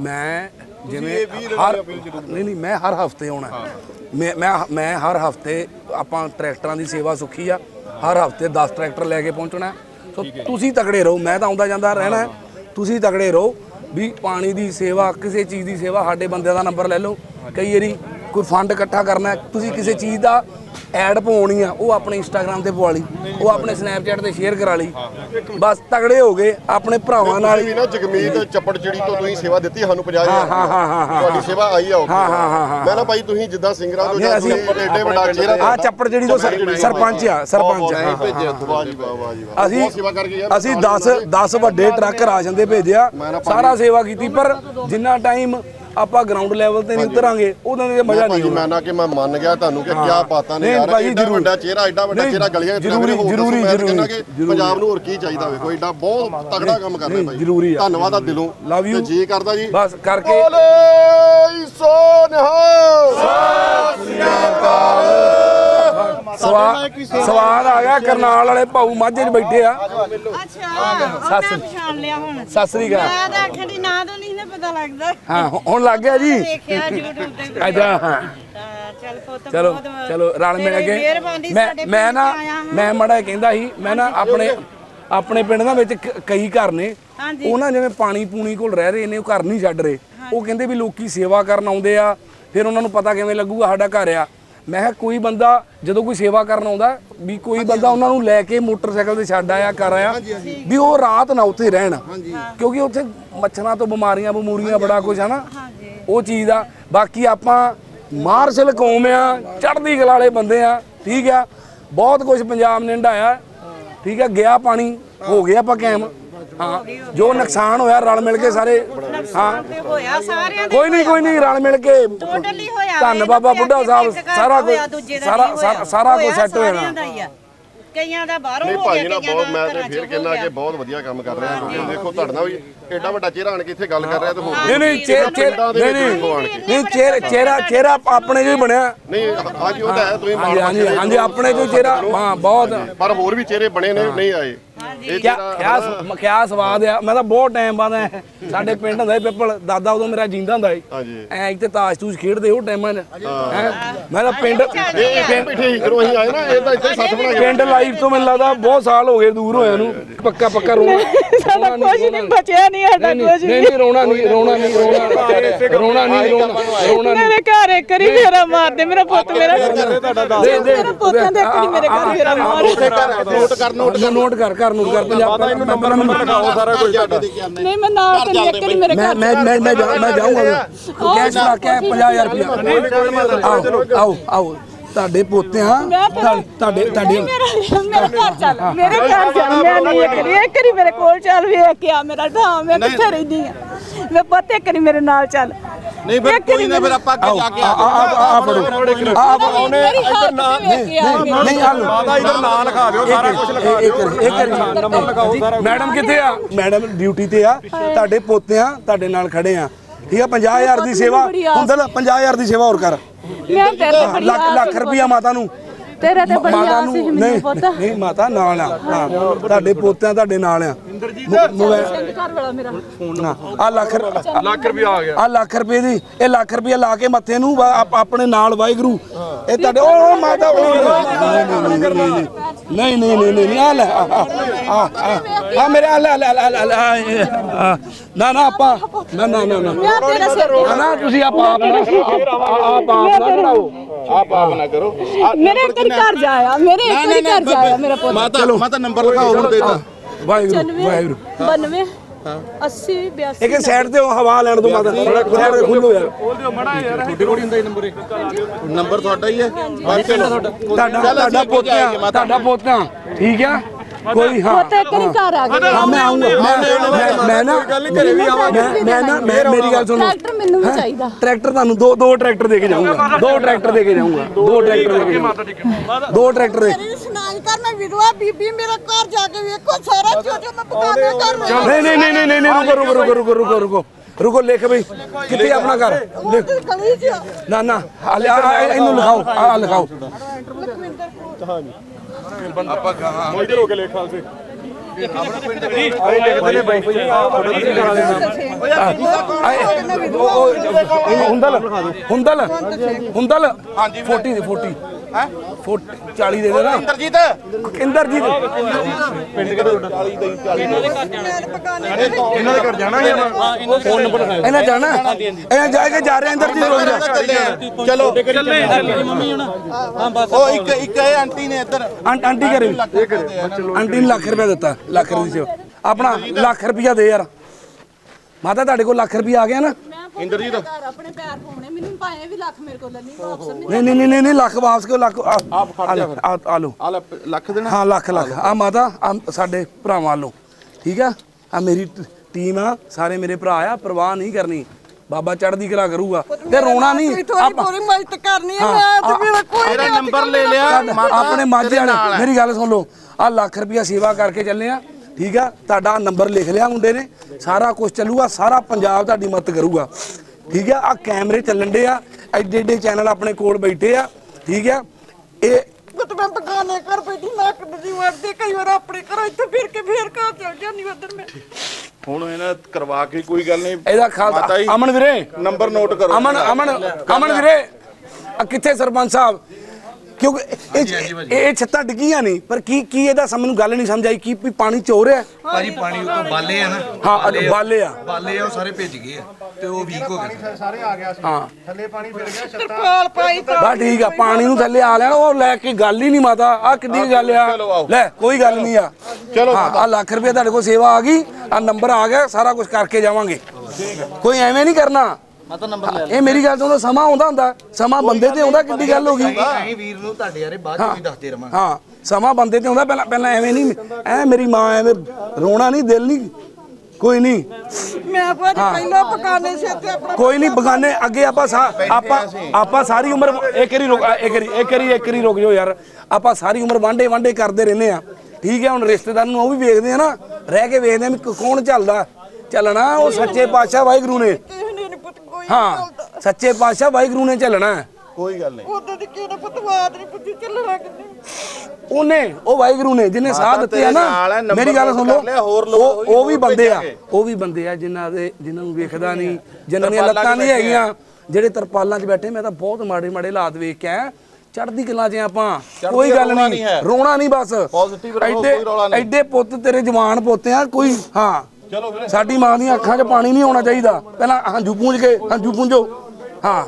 S3: ਮੈਂ ਜਿਵੇਂ ਹਰ ਨਹੀਂ ਨਹੀਂ ਮੈਂ ਹਰ ਹਫ਼ਤੇ ਆਉਣਾ ਮੈਂ ਮੈਂ ਮੈਂ ਹਰ ਹਫ਼ਤੇ ਆਪਾਂ ਟਰੈਕਟਰਾਂ ਦੀ ਸੇਵਾ ਸੁੱਖੀ ਆ। ਹਰ ਹਫ਼ਤੇ 10 ਟਰੈਕਟਰ ਲੈ ਕੇ ਪਹੁੰਚਣਾ ਸੋ ਤੁਸੀਂ ਤਕੜੇ ਰਹੋ ਮੈਂ ਤਾਂ ਆਉਂਦਾ ਜਾਂਦਾ ਰਹਿਣਾ। ਤੁਸੀਂ ਤਕੜੇ ਰਹੋ ਵੀ ਪਾਣੀ ਦੀ ਸੇਵਾ ਕਿਸੇ ਚੀਜ਼ ਦੀ ਸੇਵਾ ਸਾਡੇ ਬੰਦਿਆਂ ਦਾ ਨੰਬਰ ਲੈ ਲਓ। ਕਈ ਵਾਰੀ ਕੋਈ ਫੰਡ ਇਕੱਠਾ ਕਰਨਾ ਤੁਸੀਂ ਕਿਸੇ ਚੀਜ਼ ਦਾ ਐਡ ਪਾਉਣੀ ਆ ਉਹ ਆਪਣੇ ਇੰਸਟਾਗ੍ਰam ਤੇ ਪਵਾ ਲਈ ਉਹ ਆਪਣੇ ਸਨੈਪਚੈਟ ਤੇ ਸ਼ੇਅਰ ਕਰਾ ਲਈ। ਬਸ ਤਗੜੇ ਹੋ ਗਏ ਆਪਣੇ ਭਰਾਵਾਂ ਨਾਲ
S9: ਵੀ
S3: ਹੀ
S9: ਨਾ ਜਗਮੀਤ ਚੱਪੜ ਚਿੜੀ ਤੋਂ ਤੁਸੀਂ ਸੇਵਾ ਦਿੱਤੀ ਸਾਨੂੰ 50000
S3: ਹਾਂ, ਹਾਂ, ਹਾਂ, ਹਾਂ, ਹਾਂ।
S9: ਤੁਹਾਡੀ ਸੇਵਾ ਆਈ ਆ
S3: ਹਾਂ, ਹਾਂ, ਹਾਂ, ਹਾਂ।
S9: ਮੈਂ ਨਾ ਭਾਈ ਤੁਸੀਂ ਜਿੱਦਾਂ ਸਿੰਗਰਾਂ ਤੋਂ ਜਾਂ ਏਡੇ ਵੱਡਾ ਚਿਹਰਾ
S3: ਆ ਚੱਪੜ ਜਿਹੜੀ ਤੋਂ ਸਰ- ਸਰਪੰਚ ਆ ਸਰਪੰਚ ਆ ਅਸੀਂ ਅਸੀਂ 10 10 ਵੱਡੇ ਟਰੱਕ ਰਾਸ਼ਨ ਦੇ ਭੇਜਿਆ ਸਾਰਾ ਸੇਵਾ ਕੀਤੀ ਪਰ ਜਿੰਨਾ ਟਾਈਮ ਆਪਾਂ ਗਰਾਊਂਡ ਲੈਵਲ ਤੇ ਨਹੀਂ ਉਤਰਾਂਗੇ ਉਦੋਂ ਦੇ ਮਜ਼ਾ ਨਹੀਂ
S9: ਭਾਜੀ
S3: ਆਉਣਾ।
S9: ਮੈਂ ਨਾ ਕਿ ਮੈਂ ਮੰਨ ਗਿਆ ਤੁਹਾਨੂੰ ਕਿ ਕਿਆ ਬਾਤਾਂ ਨੇ ਯਾਰ ਐਡਾ। ਵੱਡਾ ਚਿਹਰਾ ਐਡਾ ਵੱਡਾ ਚਿਹਰਾ ਗਲੀਆਂ ਚ
S3: ਜ਼ਰੂਰੀ, ਜ਼ਰੂਰੀ,
S9: ਕਿ। ਪੰਜਾਬ ਨੂੰ ਹੋਰ ਕੀ ਚਾਹੀਦਾ ਵੇ ਕੋਈ ਐਡਾ ਬਹੁਤ ਤਗੜਾ ਕੰਮ ਕਰ ਰਿਹਾ ਭਾਈ।
S3: ਜ਼ਰੂਰੀ ਆ।
S9: ਧੰਨਵਾਦ ਆ ਦਿਲੋਂ।
S3: You।
S9: ਤੇ ਜੀ ਕਰਦਾ ਜੀ।
S3: ਬਸ ਕਰਕੇ।
S9: ਬੋਲੇ ਸੋ ਨਿਹਾਲ।
S3: ਸਵਾਦ ਸਵਾਦ ਆ ਗਿਆ ਕਰਨਾਲ ਵਾਲੇ ਭਾਊ ਮਾਝੇ 'ਚ ਬੈਠੇ ਆ।
S1: ਅੱਛਾ
S3: ਸਤਿ ਸ੍ਰੀ
S1: ਪਛਾਣ ਲਿਆ ਹੁਣ।
S3: ਸਤਿ ਸ੍ਰੀ ਅਕਾਲ।
S1: ਮੈਂ ਤਾਂ ਦੀ ਨਾਂ ਤੋਂ ਨਹੀਂ ਨਾ ਪਤਾ ਲੱਗਦਾ।
S3: ਹਾਂ ਹੁ- ਹੁਣ ਲੱਗ ਗਿਆ ਜੀ।
S1: ਦੇਖਿਆ YouTube ਤੇ
S3: ਅੱਛਾ ਹਾਂ।
S1: ਹਾਂ, ਚੱਲ ਪੁੱਤ
S3: ਚਲੋ
S1: ਬਹੁਤ
S3: ਚਲੋ ਰਲ ਮਿਲ
S1: ਤੇਰੀ
S3: ਕੇ।
S1: ਮਿਹਰਬਾਨੀ
S3: ਮੈਂ
S1: ਸਾਡੇ
S3: ਮੈਂ
S1: ਪਿੰਡ
S3: ਨਾ
S1: ਚ ਆਇਆ ਹਾਂ।
S3: ਮੈਂ ਮੜਾ ਕਹਿੰਦਾ ਸੀ ਮੈਂ ਨਾ ਆਪਣੇ ਆਪਣੇ ਪਿੰਡ ਦੇ ਵਿੱਚ ਕ- ਕਈ ਘਰ ਨੇ।
S1: ਹਾਂਜੀ।
S3: ਉਹ ਨਾ ਜਿਵੇਂ ਪਾਣੀ ਪੂਣੀ ਕੋਲ ਰਹਿ ਰਹੇ ਨੇ ਉਹ ਘਰ ਨਹੀਂ ਛੱਡ ਰਹੇ। ਉਹ ਕਹਿੰਦੇ ਵੀ ਲੋਕੀ ਸੇਵਾ ਕਰਨ ਆਉਂਦੇ ਆ ਫਿਰ ਉਹਨਾਂ ਨੂੰ ਪਤਾ ਕਿਵੇਂ ਲੱਗੂਗਾ ਸਾਡਾ ਘਰ ਆ। ਮੈਂ ਕਿਹਾ ਕੋਈ ਬੰਦਾ ਜਦੋਂ ਕੋਈ ਸੇਵਾ ਕਰਨ ਆਉਂਦਾ ਵੀ ਕੋਈ ਬੰਦਾ ਉਹਨਾਂ ਨੂੰ ਲੈ ਕੇ ਮੋਟਰਸਾਈਕਲ ਤੇ ਛੱਡ ਆਇਆ ਕਰ ਆਇਆ ਵੀ ਉਹ ਰਾਤ ਨਾ ਉੱਥੇ ਰਹਿਣ। ਕਿਉਂਕਿ ਉੱਥੇ ਮੱਛਰਾਂ ਤੋਂ ਬਿਮਾਰੀਆਂ ਬਮੂਰੀਆਂ ਬੜਾ ਕੁਝ ਹੈ ਨਾ। ਉਹ ਚੀਜ਼ ਆ। ਬਾਕੀ ਆਪਾਂ ਮਾਰਸ਼ਲ ਕੌਮ ਆ ਚੜ੍ਹਦੀ ਕਲਾ ਵਾਲੇ ਬੰਦੇ ਆ ਠੀਕ ਆ। ਬਹੁਤ ਕੁਝ ਪੰਜਾਬ ਨੇ ਹੰਡਾਇਆ ਠੀਕ ਆ ਗਿਆ ਪਾਣੀ ਹੋ ਗਿਆ ਆਪਾਂ ਕਾਇਮ ਹਾਂ। ਜੋ ਨੁਕਸਾਨ ਹੋਇਆ ਰਲ ਮਿਲ ਕੇ ਸਾਰੇ ਹਾਂ।
S1: ਤੇ ਹੋਇਆ ਸਾਰਿਆਂ ਦੇ
S3: ਕੋਈ ਨਹੀਂ ਕੋਈ ਨਹੀਂ ਰਲ ਮਿਲ ਕੇ
S1: ਟੋਟਲੀ ਹੋਇਆ।
S3: ਧੰਨ ਬਾਬਾ ਬੁੱਢਾ ਸਾਹਿਬ ਸਾਰਾ ਕੁਝ ਸਾਰਾ। ਸਾਰਾ- ਕੁਝ ਸੈੱਟ ਹੋ ਜਾਣਾ।
S1: ਕਈਆਂ ਦਾ ਬਾਹਰੋਂ ਹੋ ਗਿਆ ਕਈਆਂ
S9: ਬਹੁਤ
S1: ਦਾ
S9: ਮੈਂ ਤੇ
S1: ਘਰਾਂ
S9: ਫੇਰ
S1: ਚੋਂ
S9: ਕਹਿੰਦਾ
S1: ਹੋ
S9: ਕਿ
S1: ਗਿਆ।
S9: ਬਹੁਤ ਵਧੀਆ ਕੰਮ ਕਰ ਰਿਹਾ। ਕਿਉਂਕਿ ਦੇਖੋ ਤੁਹਾਡੇ ਨਾਲ ਵੀ ਐਡਾ ਵੱਡਾ ਚਿਹਰਾ ਆਣ ਕੇ ਇੱਥੇ ਗੱਲ ਕਰ ਰਿਹਾ ਤੇ ਹੋਰ
S3: ਨਹੀਂ ਨਹੀਂ ਚਿਹਰਾ ਨਹੀਂ ਚਿਹਰਾ ਚਿਹਰਾ ਚਿਹਰਾ ਆਪਣੇ ਜੋ ਹੀ ਬਣਿਆ।
S9: ਨਹੀਂ ਹਾਂਜੀ ਉਹ ਤਾਂ ਹੈ ਤੁਸੀਂ
S3: ਹਾਂਜੀ ਆਪਣੇ ਜੋ ਚਿਹਰਾ ਹਾਂ ਬਹੁਤ।
S9: ਪਰ ਹੋਰ ਵੀ ਚਿਹਰੇ ਬਣੇ ਨੇ ਨਹੀਂ ਆਏ। ਇਹ
S3: ਕਿਆ ਕਿਆ ਸ- ਕਿਆ ਸਵਾਦ ਆ। ਮੈਂ ਤਾਂ ਬਹੁਤ ਟਾਈਮ ਬਾਅਦ ਆਇਆ। ਸਾਡੇ ਪਿੰਡ ਹੁੰਦਾ ਸੀ ਪਿੱਪਲ। ਦਾਦਾ ਉਦੋਂ ਮੇਰਾ ਜਿੰਦਾ ਹੁੰਦਾ ਸੀ।
S9: ਹਾਂਜੀ।
S3: ਐ ਇੱਥੇ ਤਾਸ਼ ਤੂਸ਼ ਖੇਡਦੇ ਉਹ ਟਾਈਮਾਂ 'ਚ। ਹੈਂ। ਮੈਂ ਤਾਂ ਪਿੰਡ
S9: ਇਹ ਪਿੰਡ ਬੈਠੇ ਜਦੋਂ ਅਸੀਂ ਆਏ ਨਾ ਇਹ ਤਾਂ ਇੱਥੇ ਸੱਤ ਬਣਾ ਕੇ
S3: ਪਿੰਡ ਲਾਈਫ ਤੋਂ ਮੈਨੂੰ ਲੱਗਦਾ ਬਹੁਤ ਸਾਲ ਹੋ ਗਏ ਦੂਰ ਹੋਇਆ ਨੂੰ। ਪੱਕਾ ਪੱਕਾ ਰੋਣਾ
S1: ਸਾਡਾ ਕੁਝ ਨਹੀਂ ਬਚਿਆ ਨਹੀਂ ਸਾਡਾ
S3: ਨਹੀਂ
S1: ਕੁਝ
S3: ਨਹੀਂ ਨਹੀਂ, ਰੋਣਾ ਨਹੀਂ ਰੋਣਾ ਨਹੀਂ ਰੋਣਾ ਰੋਣਾ ਨਹੀਂ ਰੋਣਾ ਰੋਣਾ ਨਹੀਂ।
S1: ਮੇਰੇ ਘਰ ਇੱਕ ਵਾਰੀ ਫੇਰਾ ਮਾਰ ਦੇ ਮੇਰਾ ਪੁੱਤ ਮੇਰਾ
S3: ਦੇ ਦੇ
S1: ਮੇਰਾ ਪੁੱਤਾਂ ਦੇ ਇੱਕ ਵਾਰੀ ਮੇਰੇ ਘਰ ਫੇਰਾ ਮਾਰ।
S3: ਨੋਟ ਕਰ ਨੋਟ ਕਰ। ਨੋਟ ਕਰ ਕਰ ਨੋਟ ਕਰ ਪੰਜਾਬ ਦਾ ਇਹਨੂੰ ਨੰਬਰ ਨੰਬਰ ਲਗਾਓ ਸਾਰਾ ਕੁਝ
S1: ਨਹੀਂ ਮੈਂ ਨਾਲ ਤੇ ਇੱਕ ਵਾਰੀ ਮੇਰੇ
S3: ਮੈਂ
S1: ਘਰ
S3: ਮੈਂ ਮੈਂ ਮੈਂ ਜਾ- ਮੈਂ ਜਾਊਂਗਾ ਕੈਸ਼ ਲਾ ਕੇ 50000 ਰੁਪਇਆ ਆਓ ਆਓ ਆਓ। ਤੁਹਾਡੇ ਪੋਤਿਆਂ ਤੁਹਾਡੇ ਤੁਹਾਡੇ
S1: ਮੇਰਾ ਮੇਰਾ ਘਰ ਚੱਲ ਮੇਰੇ ਘਰ ਚੱਲ ਮੈਂ ਨਹੀਂ ਇੱਕ ਵਾਰੀ ਇੱਕ ਵਾਰੀ ਮੇਰੇ ਕੋਲ ਚੱਲ ਵੇਖ ਕੇ ਆ ਮੇਰਾ ਢਾਂ ਮੈਂ ਕਿੱਥੇ ਰਹਿੰਦੀ ਆ? ਮੈਂ ਪੁੱਤ ਇੱਕ ਵਾਰੀ ਮੇਰੇ ਨਾਲ ਚੱਲ। ਨਹੀਂ ਫਿਰ ਕੋਈ ਨਾ ਫਿਰ ਆਪਾਂ
S3: ਆਓ ਆ ਆ ਆ ਫੜੋ। ਆ ਫੜੋ
S1: ਮੇਰੀ ਇੱਧਰ ਨਾ
S3: ਨਹੀਂ ਆ। ਲਓ
S10: ਮਾਤਾ ਇਧਰ ਨਾਂ ਲਿਖਾ ਦਿਓ ਸਾਰਾ ਕੁਝ ਲਿਖਾ ਨੰਬਰ ਲਗਾਓ ਸਾਰਾ
S3: ਮੈਡਮ ਕਿੱਥੇ ਆ? ਮੈਡਮ ਡਿਊਟੀ ਤੇ ਆ। ਤੁਹਾਡੇ ਪੋਤਿਆਂ ਤੁਹਾਡੇ ਨਾਲ ਖੜੇ ਆ। ਠੀਕ ਆ 50000 ਦੀ ਸੇਵਾ। ਹੁੰਦਾ 50000 ਦੀ ਸੇਵਾ ਹੋਰ ਕਰ। ਲੱਖ ਲੱਖ ਰੁਪਿਆ ਮਾਤਾ ਨੂੰ।
S1: ਤੇਰੇ ਤੇ ਬੜੀ
S3: ਮਾਤਾ
S1: ਆਸ
S3: ਨੂੰ
S1: ਸੀ ਮੈਨੂੰ
S3: ਨਹੀਂ
S1: ਪੁੱਤ।
S3: ਨਹੀਂ ਮਾਤਾ ਨਾਲ ਆ। ਹਾਂ ਤੁਹਾਡੇ ਪੋਤਿਆਂ ਤੁਹਾਡੇ ਨਾਲ ਆ। ਮੋਬਾਈਲ
S1: ਘਰ ਵਾਲਾ ਮੇਰਾ।
S3: ਆ ਲੱਖ
S2: ਲੱਖ ਰੁਪਇਆ ਆ ਗਿਆ।
S3: ਆ ਲੱਖ ਰੁਪਏ ਦੀ ਇਹ ਲੱਖ ਰੁਪਏ ਲਾ ਕੇ ਮੱਥੇ ਨੂੰ ਵਾ- ਆਪ- ਆਪਣੇ ਨਾਲ ਵਾਹਿਗੁਰੂ। ਇਹ ਤੁਹਾਡੇ ਉਹ ਉਹ ਮਾਤਾ ਉਹ ਨਹੀਂ ਨਹੀਂ ਨਹੀਂ ਨਹੀਂ ਨਹੀਂ ਨਹੀਂ ਨਹੀਂ ਆ ਲੈ ਆ ਆ ਆ ਆ। ਮੇਰੇ ਆ ਲੈ ਲੈ ਲੈ ਲੈ ਲੈ, ਆ, ਇਹ, ਆ, ਨਾ ਨਾ ਆਪਾਂ ਨਾ ਨਾ ਨਾ ਨਾ।
S1: ਮੈਂ ਤੇਰੇ ਸਿਰ ਤੇ
S3: ਨਾ, ਨਾ ਤੁਸੀਂ ਆਪ ਆਪ ਨਾ ਆਪ ਆਪ ਨਾ ਕਰਾਓ
S5: ਆਪ ਆਪ ਨਾ ਕਰੋ।
S1: ਮੇਰੇ ਇੱਕ ਵਾਰੀ ਘਰ ਜਾਇਆ ਮੇਰੇ ਇੱਕ ਵਾਰੀ ਘਰ ਜਾਇਆ ਮੇਰਾ ਪੁੱਤ।
S5: ਮਾਤਾ ਮਾਤਾ ਨੰਬਰ ਲਿਖਾਓ ਹੁਣ ਦੇ ਦਾ
S3: ਵਾਹਿਗੁਰੂ ਵਾਹਿਗੁਰੂ।
S1: 92 80 82
S3: ਇੱਕ ਸਾਈਡ ਤੇ ਉਹ ਹਵਾ ਲੈਣ ਤੋਂ ਮਾਤਾ ਸਾਈਡ ਤੇ ਖੁੱਲੋ ਯਾਰ।
S5: ਨੰਬਰ ਤੁਹਾਡਾ ਹੀ ਹੈ।
S3: ਤੁਹਾਡਾ? ਤੁਹਾਡਾ ਪੋਤਿਆ ਤੁਹਾਡਾ ਪੋਤਿਆ। ਠੀਕ ਆ? ਕੋਈ ਹਾਂ।
S1: ਪੁੱਤ ਇੱਕ ਵਾਰੀ ਘਰ ਆ ਗਿਆ
S3: ਹਾਂ ਮੈਂ ਆਉਂਗਾ। ਮੈਂ ਮੈਂ- ਮੈਂ ਨਾ ਮੈਂ ਮੈਂ ਨਾ ਮੈਂ ਮੇਰੀ ਗੱਲ ਸੁਣੋ।
S1: ਟਰੈਕਟਰ ਮੈਨੂੰ ਵੀ ਚਾਹੀਦਾ।
S3: ਟਰੈਕਟਰ ਤੁਹਾਨੂੰ ਦੋ ਦੋ ਟਰੈਕਟਰ ਦੇ ਕੇ ਜਾਊਂਗਾ। ਦੋ ਟਰੈਕਟਰ ਦੇ ਕੇ ਜਾਊਂਗਾ। ਦੋ ਟਰੈਕਟਰ ਦੇ ਕੇ ਦੋ ਟਰੈਕਟਰ ਦੇ
S8: ਸੁਣਾਈ ਕਰ ਮੈਂ ਵਿਧਵਾ ਬੀਬੀ ਮੇਰਾ ਘਰ ਜਾ ਕੇ ਵੇਖੋ ਸਾਰਾ ਛੋਟੇ ਮੈਂ ਪਕਾਨੇ ਕਰ
S3: ਨਹੀਂ ਨਹੀਂ ਨਹੀਂ ਨਹੀਂ, ਰੁਕੋ ਰੁਕੋ ਰੁਕੋ ਰੁਕੋ ਰੁਕੋ। ਰੁਕੋ ਲਿਖ ਬਈ ਕਿੱਥੇ ਆਪਣਾ ਘਰ ਲਿਖ
S8: ਗਲੀ ਚ
S3: ਨਾ ਨਾ ਆ ਲੈ, ਆ, ਆ, ਇਹਨੂੰ ਲਿਖਾਓ ਆ ਲਿਖਾਓ
S5: ਆਪਾਂ ਕਹਾਂ
S10: ਇੱਧਰ ਹੋ ਕੇ ਲੇਖ ਖਾਲਸੇ
S3: ਹੁੰਦਲ ਹੁੰਦਲ ਹੁੰਦਲ ਹਾਂਜੀ 40 ਦੇ 40 ਹੈ 40 ਦੇ ਦੇ ਨਾ
S5: ਇੰਦਰਜੀਤ
S3: ਇੰਦਰਜੀਤ
S10: ਇਹਨਾਂ ਦੇ ਘਰ ਜਾਣਾ ਹੈ ਫੋਨ ਨੰਬਰ
S3: ਇਹਨਾਂ ਜਾਣਾ ਇਹਨਾਂ ਜਾ ਕੇ ਜਾ ਰਹੇ ਇੰਦਰਜੀਤ ਰੁਕ ਜਾ
S5: ਚੱਲੇ ਆ ਚਲੋ ਉਹ ਇੱਕ ਇੱਕ ਇਹ ਆਂਟੀ ਨੇ ਇੱਧਰ
S3: ਆਂਟੀ ਕਰੇ ਆਂਟੀ ਨੇ ਲੱਖ ਰੁਪਏ ਦਿੱਤਾ ਲੱਖ ਰੁਪਏ ਦੀ ਆਪਣਾ ਲੱਖ ਰੁਪਿਆ ਦੇ ਯਾਰ ਮਾਤਾ ਤੁਹਾਡੇ ਕੋਲ ਲੱਖ ਰੁਪਿਆ ਆ ਗਿਆ ਨਾ
S5: ਇੰਦਰਜੀਤ।
S1: ਘਰ ਆਪਣੇ ਪੈਰ ਪਾਉਣੇ ਮੈਨੂੰ ਪਾਏ ਵੀ ਲੱਖ ਮੇਰੇ ਕੋਲ ਨਹੀਂ ਵਾਪਸ ਨਹੀਂ
S3: ਨਹੀਂ ਨਹੀਂ ਨਹੀਂ ਲੱਖ ਵਾਪਸ ਕਿਉਂ ਲੱਖ ਆ ਆ ਲਓ, ਆ ਆ ਲਓ।
S5: ਆ ਲੈ ਲੱਖ ਦੇਣਾ?
S3: ਹਾਂ ਲੱਖ ਲੱਖ। ਆ ਮਾਤਾ ਆ ਸਾਡੇ ਭਰਾਵਾਂ ਵੱਲੋਂ। ਠੀਕ ਆ? ਆ ਮੇਰੀ ਟ- ਟੀਮ ਆ ਸਾਰੇ ਮੇਰੇ ਭਰਾ ਆ ਪਰਵਾਹ ਨਹੀਂ ਕਰਨੀ। ਬਾਬਾ ਚੜ੍ਹਦੀ ਕਲਾ ਕਰੂਗਾ। ਤੇ ਰੋਣਾ ਨਹੀਂ।
S8: ਥੋੜੀ
S3: ਆਪਾਂ
S8: ਮਦਦ ਕਰਨੀ ਹੈ
S3: ਹਾਂ,
S8: ਮੈਂ ਤੇ
S3: ਆ-
S8: ਮੇਰਾ ਕੋਈ
S5: ਮੇਰਾ ਨੰਬਰ ਲੈ ਲਿਆ ਮਾਤਾ
S3: ਆਪਣੇ ਮਾਝੇ
S5: ਤੇਰੇ ਨਾਲ
S3: ਵਾਲੇ
S5: ਹੈ।
S3: ਮੇਰੀ ਗੱਲ ਸੁਣ ਲਓ। ਆ ਲੱਖ ਰੁਪਿਆ ਸੇਵਾ ਕਰਕੇ ਚੱਲੇ ਆ। ਠੀਕ ਆ? ਤੁਹਾਡਾ ਨੰਬਰ ਲਿਖ ਲਿਆ ਮੁੰਡੇ ਨੇ। ਸਾਰਾ ਕੁਝ ਚੱਲੂਗਾ ਸਾਰਾ ਪੰਜਾਬ ਤੁਹਾਡੀ ਮਦਦ ਕਰੂਗਾ। ਠੀਕ ਆ? ਆ ਕੈਮਰੇ ਚੱਲਣ ਦੇ ਆ। ਐਡੇ ਐਡੇ ਚੈਨਲ ਆਪਣੇ ਕੋਲ ਬੈਠੇ ਆ। ਠੀਕ ਆ? ਇਹ
S8: ਪੁੱਤ ਮੈਂ ਪਕਾਨੇ ਕਰ ਬੈਠੀ ਨੱਕ ਦੀ ਵਰਦੇ ਕਈ ਵਾਰ ਆਪਣੇ ਘਰੋਂ ਇੱਥੇ ਫਿਰ ਕੇ ਫੇਰ ਘਰ ਚਲ ਜਾਂਦੀ ਉਧਰ ਮੈਂ।
S5: ਹੁਣ ਇਹਨਾਂ ਕਰਵਾ ਕੇ ਕੋਈ ਗੱਲ ਨਹੀਂ।
S3: ਇਹਦਾ
S5: ਮਾਤਾ ਜੀ,
S3: ਖਾਲਸਾ ਅਮਨ ਵੀਰੇ।
S5: ਨੰਬਰ ਨੋਟ ਕਰੋ।
S3: ਅਮਨ ਅਮਨ ਅਮਨ ਵੀਰੇ। ਆ ਕਿੱਥੇ ਸਰਪੰਚ ਸਾਹਿਬ? ਕਿਉਂਕਿ ਇਹ ਇਹ ਛੱਤਾਂ ਡਿੱਗੀਆਂ ਨਹੀਂ ਪਰ ਕੀ ਕੀ ਇਹਦਾ ਸਮ ਮੈਨੂੰ ਗੱਲ ਨਹੀਂ ਸਮਝ ਆਈ ਕੀ ਵੀ ਪਾਣੀ ਚੋ ਰਿਹਾ?
S11: ਭਾਜੀ ਪਾਣੀ ਉਤੋਂ ਬਾਲੇ ਆ ਨਾ।
S3: ਹਾਂ ਬਾਲੇ ਆ।
S11: ਬਾਲੇ ਆ ਉਹ ਸਾਰੇ ਭਿੱਜ ਗਏ ਆ ਤੇ ਉਹ ਵੀਕ ਹੋ ਗਏ।
S10: ਸਾਰੇ ਆ ਗਿਆ ਸੀ।
S3: ਹਾਂ।
S10: ਥੱਲੇ ਪਾਣੀ ਫਿਰ ਗਿਆ ਛੱਤਾਂ
S8: ਪਾਲ ਪਾਈ ਤਾਂ।
S3: ਬਸ ਠੀਕ ਆ ਪਾਣੀ ਨੂੰ ਥੱਲੇ ਆ ਲੈਣਾ ਉਹ ਲੈ ਕੇ ਗੱਲ ਹੀ ਨਹੀਂ ਮਾਤਾ ਆ ਕਿੱਡੀ ਕੁ ਗੱਲ ਆ।
S5: ਚਲੋ ਆਓ।
S3: ਲੈ ਕੋਈ ਗੱਲ ਨਹੀਂ ਆ।
S5: ਚਲੋ
S3: ਹਾਂ ਆ ਲੱਖ ਰੁਪਏ ਤੁਹਾਡੇ ਕੋਲ ਸੇਵਾ ਆ ਗਈ ਆ ਨੰਬਰ ਆ ਗਿਆ ਸਾਰਾ ਕੁਝ ਕਰਕੇ ਜਾਵਾਂਗੇ। ਕੋਈ ਐਵੇਂ ਨਹੀਂ ਕਰਨਾ। ਇਹ ਮੇਰੀ ਗੱਲ ਤੋਂ ਸਮਾਂ ਆਉਂਦਾ ਹੁੰਦਾ। ਸਮਾਂ ਬੰਦੇ ਤੇ ਆਉਂਦਾ ਕਿੱਡੀ ਗੱਲ ਹੋ ਗਈ?
S11: ਅਸੀਂ ਵੀਰ ਨੂੰ ਤੁਹਾਡੇ ਯਾਰੇ ਬਾਅਦ ਚ ਵੀ ਦੱਸਦੇ ਰਵਾਂਗੇ।
S3: ਹਾਂ ਸਮਾਂ ਬੰਦੇ ਤੇ ਆਉਂਦਾ ਪਹਿਲਾਂ ਪਹਿਲਾਂ ਐਵੇਂ ਨਹੀਂ ਐ ਮੇਰੀ ਮਾਂ ਐਵੇਂ ਰੋਣਾ ਨਹੀਂ ਦਿਲ ਨਹੀਂ ਕੋਈ ਨਹੀਂ।
S8: ਮੈਂ ਭਾਜੀ ਪਹਿਲਾਂ ਪਕਾਨੇ ਸੇ ਤੇ ਆਪਣਾ
S3: ਕੋਈ ਨਹੀਂ ਬਗਾਨੇ ਅੱਗੇ ਆਪਾਂ ਸਾ- ਆਪਾਂ ਆਪਾਂ ਸਾਰੀ ਉਮਰ ਇੱਕ ਵਾਰੀ ਰੁਕ ਇੱਕ ਵਾਰੀ ਇੱਕ ਵਾਰੀ ਇੱਕ ਵਾਰੀ ਰੁਕ ਜਾਓ ਯਾਰ। ਆਪਾਂ ਸਾਰੀ ਉਮਰ ਵਾਂਡੇ ਵਾਂਡੇ ਕਰਦੇ ਰਹਿੰਦੇ ਆ। ਠੀਕ ਹੈ ਹੁਣ ਰਿਸ਼ਤੇਦਾਰ ਨੂੰ ਉਹ ਵੀ ਵੇਖਦੇ ਆ ਨਾ ਰਹਿ ਕੇ ਵੇਖਦੇ ਆ ਵੀ ਕੌਣ ਚੱਲਦਾ। ਚੱਲਣਾ ਉਹ ਸੱਚੇ ਪਾਤਸ਼ਾਹ ਵਾਹਿਗੁਰੂ ਨੇ।
S8: ਕੋਈ
S3: ਹਾਂ ਸੱਚੇ ਪਾਤਸ਼ਾਹ ਵਾਹਿਗੁਰੂ ਨੇ ਚੱਲਣਾ ਹੈ।
S5: ਕੋਈ ਗੱਲ ਨਹੀਂ
S8: ਉਦੋਂ ਦੀ ਕਿਸੇ ਨੇ ਪੁੱਤ ਬਾਤ ਨਹੀਂ ਪੁੱਛੀ ਚੱਲਣਾ ਕਿੰਨੇ
S3: ਉਹਨੇ ਉਹ ਵਾਹਿਗੁਰੂ ਨੇ ਜਿਹਨੇ ਸਾਹ
S5: ਮਾਤਾ
S3: ਦਿੱਤੇ ਆ
S5: ਤੇਰੇ ਨਾਲ ਹੈ,
S3: ਨਾ
S5: ਨੰਬਰ
S3: ਮੇਰੀ ਗੱਲ ਸੁਣ
S5: ਕਰ ਲਿਆ, ਹੋਰ ਲੋਕ
S3: ਲਓ ਉਹ ਉਹ ਵੀ
S5: ਹੋਰ
S3: ਬੰਦੇ ਆ
S5: ਭੇਜਾਂਗੇ।
S3: ਉਹ ਵੀ ਬੰਦੇ ਆ ਜਿਨ੍ਹਾਂ ਦੇ ਜਿਨ੍ਹਾਂ ਨੂੰ ਵੇਖਦਾ ਨਹੀਂ ਜਿਨ੍ਹਾਂ ਦੀਆਂ
S5: ਤਰਪਾਲਾਂ 'ਚ
S3: ਲੱਤਾਂ ਨਹੀਂ
S5: ਬੈਠੇ
S3: ਹੈਗੀਆਂ ਜਿਹੜੇ ਤਰਪਾਲਾਂ 'ਚ ਬੈਠੇ ਮੈਂ ਤਾਂ ਬਹੁਤ ਮਾੜੇ ਮਾੜੇ ਹਾਲਾਤ ਵੇਖ ਕੇ ਆਇਆ ਚੜ੍ਹਦੀ ਕਲਾ 'ਚ ਆਪਾਂ ਕੋਈ ਗੱਲ
S5: ਰੋਣਾ ਨਹੀਂ
S3: ਨਹੀਂ
S5: ਹੈ।
S3: ਰੋਣਾ ਨਹੀਂ ਬਸ
S5: Positive ਰਹੋ,
S3: ਐਡੇ
S5: ਕੋਈ ਰੌਲਾ ਨਹੀਂ।
S3: ਐਡੇ ਪੁੱਤ ਤੇਰੇ ਜਵਾਨ ਪੋਤੇ ਆ ਕੋਈ ਹਾਂ ਸਾਡੀ ਮਾਂ ਦੀਆਂ ਅੱਖਾਂ 'ਚ ਪਾਣੀ ਨਹੀਂ ਆਉਣਾ ਚਾਹੀਦਾ। ਪਹਿਲਾਂ ਹੰਝੂ ਪੂੰਝ ਕੇ ਹੰਝੂ ਪੂੰਝੋ। ਹਾਂ।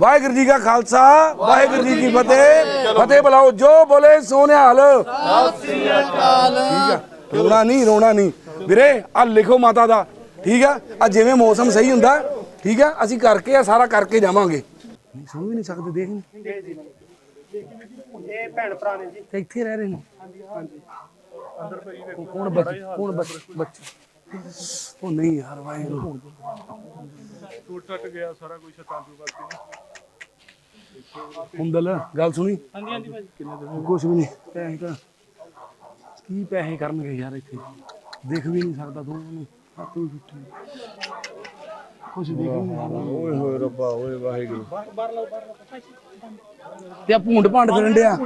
S3: ਵਾਹਿਗੁਰੂ ਜੀ ਕਾ ਖਾਲਸਾ ਵਾਹਿਗੁਰੂ ਜੀ ਕੀ ਫਤਿਹ। ਫਤਿਹ। ਬੁਲਾਓ ਜੋ ਬੋਲੇ ਸੋਨਿਹਾਲ ਸਤਿ ਅਕਾਲ। ਠੀਕ ਆ। ਰੋਣਾ ਨਹੀਂ ਰੋਣਾ ਨਹੀਂ। ਵੀਰੇ ਆ ਲਿਖੋ ਮਾਤਾ ਦਾ। ਠੀਕ ਆ? ਆ ਜਿਵੇਂ ਮੌਸਮ ਸਹੀ ਹੁੰਦਾ ਠੀਕ ਆ? ਅਸੀਂ ਕਰਕੇ ਆ ਸਾਰਾ ਕਰਕੇ ਜਾਵਾਂਗੇ। ਨਹੀਂ ਵੀ ਨਹੀਂ ਸਕਦੇ ਦੇਖ। ਨਹੀਂ
S7: ਇਹ ਭੈਣ ਭਰਾ ਨੇ ਜੀ।
S3: ਇੱਥੇ ਰਹਿ ਰਹੇ ਨੇ। ਅੰਦਰ ਕੌਣ ਬੱਚੇ? ਕੌਣ ਬੱਚੇ? ਬੱਚੇ। ਉਹ ਨਹੀਂ ਯਾਰ ਵਾਹਿਗੁਰੂ।
S6: ਟੁੱਟ ਟੱਟ ਗਿਆ ਸਾਰਾ ਕੁਝ ਛੱਤਾਂ ਤੋਂ ਬਾਕੀ
S3: ਹੁੰਦਲ ਗੱਲ ਸੁਣੀ? ਹਾਂਜੀ ਹਾਂਜੀ ਭਾਜੀ। ਕੁਝ ਵੀ ਨਹੀਂ। ਪੈਸੇ ਤਾਂ ਕੀ ਪੈਸੇ ਕਰਨਗੇ ਯਾਰ ਇੱਥੇ? ਦੇਖ ਵੀ ਨਹੀਂ ਸਕਦਾ ਤੂੰ ਉਹਨੂੰ। ਹੱਥ ਵੀ ਟੁੱਟੇ
S6: ਓਏ ਹੋਏ ਰੱਬਾ ਓਏ ਵਾਹਿਗੁਰੂ।
S3: ਤੇ ਆ ਭੂੰਡ ਭਾਂਡ ਫਿਰਨ ਡਿਆ।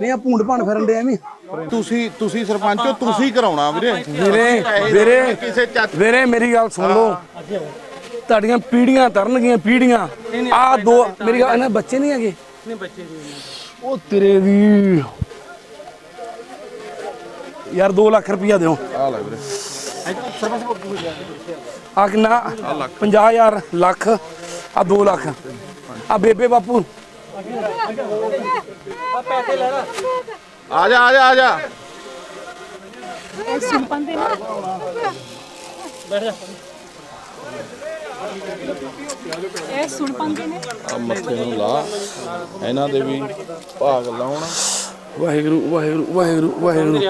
S3: ਨਹੀਂ ਆ ਭੂੰਡ ਭਾਂਡ ਫਿਰਨ ਡਿਆ ਐਵੇਂ।
S5: ਤੁਸੀਂ ਤੁਸੀਂ ਸਰਪੰਚ ਹੋ ਤੁਸੀਂ ਕਰਾਉਣਾ ਵੀਰੇ।
S3: ਵੀਰੇ ਵੀਰੇ
S5: ਕਿਸੇ ਚੱਜ
S3: ਵੀਰੇ ਮੇਰੀ ਗੱਲ ਸੁਣ ਲਓ। ਤੁਹਾਡੀਆਂ ਪੀੜੀਆਂ ਤਰਨਗੀਆਂ ਪੀੜੀਆਂ। ਆ ਦੋ ਮੇਰੀ ਗੱਲ ਇਹਨਾਂ ਬੱਚੇ ਨਹੀਂ ਹੈਗੇ? ਨਹੀਂ ਬੱਚੇ ਉਹ ਤੇਰੇ ਦੀ ਯਾਰ 2 ਲੱਖ ਰੁਪਇਆ ਦਿਓ।
S5: ਆ ਲੈ ਵੀਰੇ।
S3: ਆ ਕਿੰਨਾ 50000 ਲੱਖ ਆ 2 ਲੱਖ। ਆ ਬੇਬੇ ਬਾਪੂ।
S5: ਆ ਜਾ ਆ ਜਾ ਆ ਜਾ।
S4: ਇਹ ਸੁਣ ਪੰਦੇ ਨਾ ਇਹ ਸੁਣ ਪੰਦੇ ਨੇ
S5: ਆ ਮੱਥੇ ਨੂੰ ਲਾ। ਇਹਨਾਂ ਦੇ ਵੀ ਭਾਗ ਲਾਉਣ।
S3: ਵਾਹਿਗੁਰੂ ਵਾਹਿਗੁਰੂ ਵਾਹਿਗੁਰੂ ਵਾਹਿਗੁਰੂ।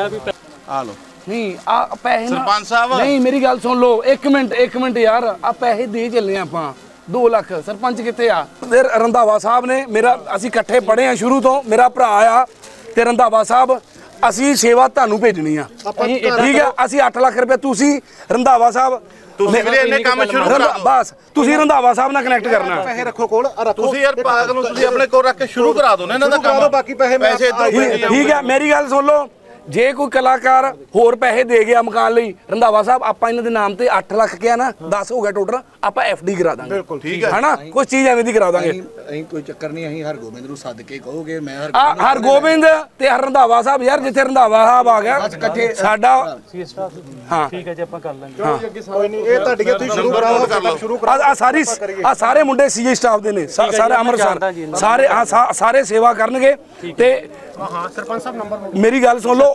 S5: ਆ ਲੋ
S3: ਨਹੀਂ ਆ ਪੈਸੇ ਨਾ-
S5: ਸਰਪੰਚ ਸਾਹਿਬ।
S3: ਨਹੀਂ ਮੇਰੀ ਗੱਲ ਸੁਣ ਲਓ 1 ਮਿੰਟ 1 ਮਿੰਟ ਯਾਰ ਆ ਪੈਸੇ ਦੇ ਚੱਲੇ ਆਪਾਂ 2 ਲੱਖ। ਸਰਪੰਚ ਕਿੱਥੇ ਆ? ਤੇ ਰੰਧਾਵਾ ਸਾਹਿਬ ਨੇ ਮੇਰਾ ਅਸੀਂ ਇਕੱਠੇ ਪੜ੍ਹੇ ਆ ਸ਼ੁਰੂ ਤੋਂ ਮੇਰਾ ਭਰਾ ਆ ਤੇ ਰੰਧਾਵਾ ਸਾਹਿਬ ਅਸੀਂ ਸੇਵਾ ਤੁਹਾਨੂੰ ਭੇਜਣੀ ਆ। ਠੀਕ ਆ? ਅਸੀਂ 8 ਲੱਖ ਰੁਪਏ ਤੁਸੀਂ ਰੰਧਾਵਾ ਸਾਹਿਬ
S5: ਤੁਸੀਂ ਵੀਰੇ ਇੰਨੇ ਕੰਮ ਸ਼ੁਰੂ ਕਰਾ
S3: ਰੰਧਾ-
S5: ਦਿਓ
S3: ਬਸ ਤੁਸੀਂ ਰੰਧਾਵਾ ਸਾਹਿਬ ਨਾਲ ਕਨੈਕਟ ਕਰਨਾ।
S7: ਪੈਸੇ ਰੱਖੋ ਕੋਲ ਆ ਰੱਖੋ।
S5: ਤੁਸੀਂ ਯਾਰ ਪਾਗ ਨੂੰ ਤੁਸੀਂ ਆਪਣੇ ਕੋਲ ਰੱਖ ਕੇ ਸ਼ੁਰੂ ਕਰਾ ਦਿਓ ਨਾ ਇਹਨਾਂ ਦਾ
S7: ਸ਼ੁਰੂ ਕਰਾ
S5: ਕੰਮ।
S7: ਦਿਓ, ਬਾਕੀ ਪੈਸੇ ਮੈਂ
S3: ਠੀਕ ਠੀਕ ਹੈ ਮੇਰੀ ਗੱਲ ਸੁਣ ਲਓ ਜੇ ਕੋਈ ਕਲਾਕਾਰ ਹੋਰ ਪੈਸੇ ਦੇ ਗਿਆ ਮਕਾਨ ਲਈ ਰੰਧਾਵਾ ਸਾਹਿਬ ਆਪਾਂ ਇਹਨਾਂ ਦੇ ਨਾਮ ਤੇ 8 ਲੱਖ ਕਿਹਾ ਨਾ 10 ਹੋ ਗਿਆ ਟੋਟਲ ਆਪਾਂ ਐਫਡੀ ਕਰਾ ਦਾਂਗੇ। ਬਿਲਕੁਲ
S5: ਠੀਕ ਹੈ।
S3: ਹਨਾ? ਕੋਈ ਚੀਜ਼ ਐਵੇਂ ਦੀ ਕਰਾ ਦਾਂਗੇ।
S11: ਅਸੀਂ ਕੋਈ ਚੱਕਰ ਨਹੀਂ ਅਸੀਂ ਹਰਗੋਬਿੰਦ ਨੂੰ ਸੱਦ ਕੇ ਕਹੋਗੇ ਮੈਂ ਹਰ
S3: ਆ ਹਰ ਗੋਬਿੰਦ ਤੇ ਹਰ ਰੰਧਾਵਾ ਸਾਹਿਬ ਯਾਰ ਜਿੱਥੇ ਰੰਧਾਵਾ ਸਾਹਿਬ ਆ ਗਿਆ
S11: ਇਕੱਠੇ-
S3: ਸਾਡਾ ਹਾਂ।
S7: ਕੋਈ ਨਹੀਂ ਇਹ ਤੁਹਾਡੀਆਂ ਤੁਸੀਂ ਸ਼ੁਰੂ ਕਰਾਓ ਕੰਮ ਸ਼ੁਰੂ
S3: ਆ ਆ ਸਾਰੀ ਆ ਸਾਰੇ ਮੁੰਡੇ ਸੀਏ ਸਟਾਫ ਦੇ ਨੇ ਸਾਰੇ ਅੰਮ੍ਰਿਤਸਰ ਸਾਰੇ ਸਾਰੇ ਸੇਵਾ ਕਰਨਗੇ ਤੇ
S7: ਹਾਂ ਸਰਪੰਚ ਸਾਹਿਬ ਨੰਬਰ
S3: ਮੇਰੀ ਗੱਲ ਸੁਣ ਲਓ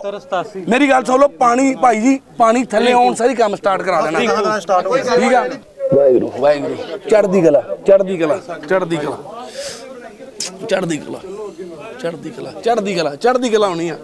S3: ਮੇਰੀ ਗੱਲ ਸੁਣ ਲਓ ਪਾਣੀ ਭਾਈ ਜੀ ਪਾਣੀ ਥੱਲੇ ਆਉਣ ਸਾਰੀ ਕੰਮ ਸਟਾਰਟ ਕਰਾ ਦੇਣਾ।
S7: ਨੋਟ ਸਟਾਰਟ ਹੋ ਗਿਆ
S3: ਠੀਕ ਆ? ਵਾਹਿਗੁਰੂ ਵਾਹਿਗੁਰੂ। ਚੜ੍ਹਦੀ ਕਲਾ ਚੜ੍ਹਦੀ ਕਲਾ ਚੜ੍ਹਦੀ ਕਲਾ। ਚੜ੍ਹਦੀ ਕਲਾ ਚੜ੍ਹਦੀ ਕਲਾ ਚੜ੍ਹਦੀ ਕਲਾ ਚੜ੍ਹਦੀ ਕਲਾ ਹੋਣੀ ਆ।